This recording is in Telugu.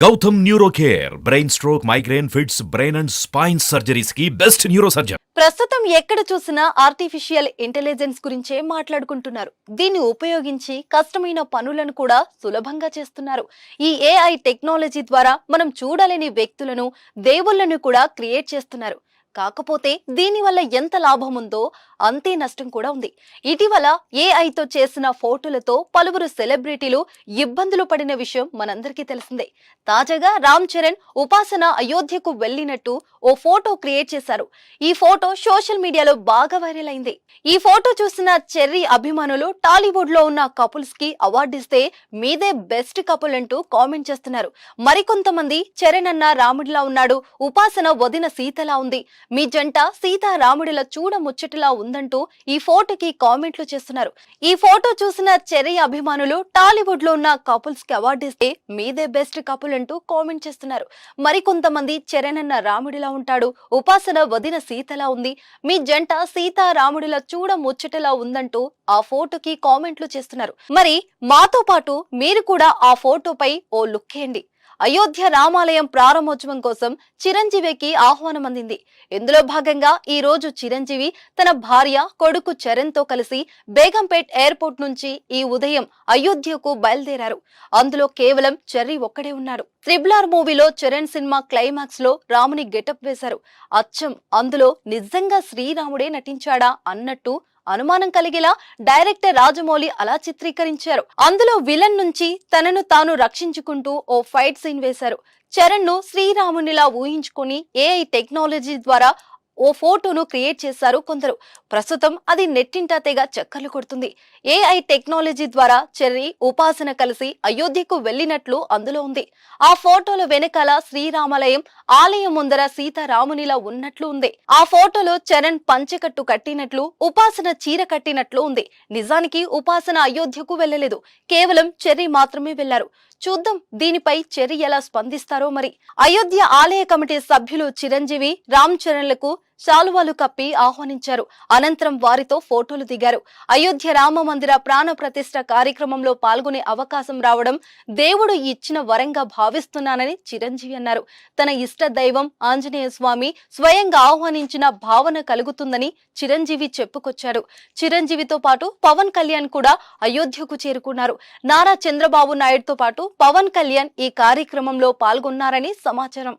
Gautam neuro care brain stroke migraine fits brain and spine సర్జరీస్కి best neuro surgeon ప్రస్తుతం ఎక్కడ చూసినా ఆర్టిఫిషియల్ ఇంటెలిజెన్స్ గురించే మాట్లాడుకుంటున్నారు. దీన్ని ఉపయోగించి కష్టమైన పనులను కూడా సులభంగా చేస్తున్నారు. ఈ ఏఐ టెక్నాలజీ ద్వారా మనం చూడలేని వ్యక్తులను దేవుళ్ళను కూడా క్రియేట్ చేస్తున్నారు. కాకపోతే దీనివల్ల ఎంత లాభం ఉందో అంతే నష్టం కూడా ఉంది. ఇటీవల ఏఐతో చేసిన ఫోటోలతో పలువురు సెలబ్రిటీలు ఇబ్బందులు పడిన విషయం మనందరికీ తెలిసిందే. తాజాగా రామ్ చరణ్ ఉపాసన అయోధ్యకు వెళ్ళినట్టు ఓ ఫోటో క్రియేట్ చేశారు. ఈ ఫోటో సోషల్ మీడియాలో బాగా వైరల్ అయింది. ఈ ఫోటో చూసిన చెర్రీ అభిమానులు టాలీవుడ్లో ఉన్న కపుల్స్కి అవార్డు ఇస్తే మీదే బెస్ట్ కపుల్ అంటూ కామెంట్ చేస్తున్నారు. మరికొంతమంది చరణ్ అన్న రాముడిలా ఉన్నాడు. ఉపాసన వదిన సీతలా ఉంది. మీ జంట సీతారాముడిల చూడముచ్చటిలా చూడ ముచ్చటలా ఉందంటూ ఈ ఫోటోకి కామెంట్లు చేస్తున్నారు. ఈ ఫోటో చూసిన చెర్రీ అభిమానులు టాలీవుడ్లో ఉన్న కపుల్స్కి అవార్డు ఇస్తే మీదే బెస్ట్ కపుల్ అంటూ కామెంట్ చేస్తున్నారు. మరికొంతమంది చరణ్ రాముడిలా ఉంటాడు. ఉపాసన వదిన సీతలా ఉంది. మీ జంట సీతారాముడిల చూడముచ్చటిలా చూడ ముచ్చటలా ఉందంటూ ఆ ఫోటోకి కామెంట్లు చేస్తున్నారు. మరి మాతో పాటు మీరు కూడా ఆ ఫోటోపై ఓ లుక్ వేయండి అయోధ్య రామాలయం ప్రారంభోత్సవం కోసం చిరంజీవికి ఆహ్వానం అందింది ఇందులో భాగంగా ఈ రోజు చిరంజీవి తన భార్య కొడుకు చరణ్తో కలిసి బేగంపేట్ ఎయిర్పోర్ట్ నుంచి ఈ ఉదయం అయోధ్యకు బయలుదేరారు. అందులో కేవలం చెర్రీ ఒక్కడే ఉన్నాడు. త్రిబులార్ మూవీలో చరణ్ సినిమా క్లైమాక్స్లో రాముని గెటప్ వేశారు. అచ్చం అందులో నిజంగా శ్రీరాముడే నటించాడా అన్నట్టు అనుమానం కలిగేలా డైరెక్టర్ రాజమౌళి అలా చిత్రీకరించారు. అందులో విలన్ నుంచి తనను తాను రక్షించుకుంటూ ఓ ఫైట్ సీన్ వేశారు. చరణ్ను శ్రీరామునిలా ఊహించుకొని ఏఐ టెక్నాలజీ ద్వారా ఓ ఫోటోను క్రియేట్ చేశారు కొందరు. ప్రస్తుతం అది నెట్టింట తెగ చక్కర్లు కొడుతుంది. ఏఐ టెక్నాలజీ ద్వారా చెర్రీ ఉపాసన కలిసి అయోధ్యకు వెళ్ళినట్లు అందులో ఉంది. ఆ ఫోటోల వెనకాల శ్రీరామాలయం ఆలయం ముందర సీతారామునిలా ఉన్నట్లు ఉంది. ఆ ఫోటోలో చరణ్ పంచెకట్టు కట్టినట్లు ఉపాసన చీర కట్టినట్లు ఉంది. నిజానికి ఉపాసన అయోధ్యకు వెళ్ళలేదు. కేవలం చెర్రీ మాత్రమే వెళ్ళారు చూద్దాం దీనిపై చర్య ఎలా స్పందిస్తారో మరి. అయోధ్య ఆలయ కమిటీ సభ్యులు చిరంజీవి రామ్ చరణ్లకు శాలువాలు కప్పి ఆహ్వానించారు. అనంతరం వారితో ఫోటోలు దిగారు. అయోధ్య రామ మందిర ప్రాణ ప్రతిష్ట కార్యక్రమంలో పాల్గొనే అవకాశం రావడం దేవుడు ఇచ్చిన వరంగా భావిస్తున్నానని చిరంజీవి అన్నారు. తన ఇష్ట దైవం ఆంజనేయ స్వామి స్వయంగా ఆహ్వానించిన భావన కలుగుతుందని చిరంజీవి చెప్పుకొచ్చారు. చిరంజీవితో పాటు పవన్ కళ్యాణ్ కూడా అయోధ్యకు చేరుకున్నారు. నారా చంద్రబాబు నాయుడుతో పాటు పవన్ కళ్యాణ్ ఈ కార్యక్రమంలో పాల్గొన్నారని సమాచారం.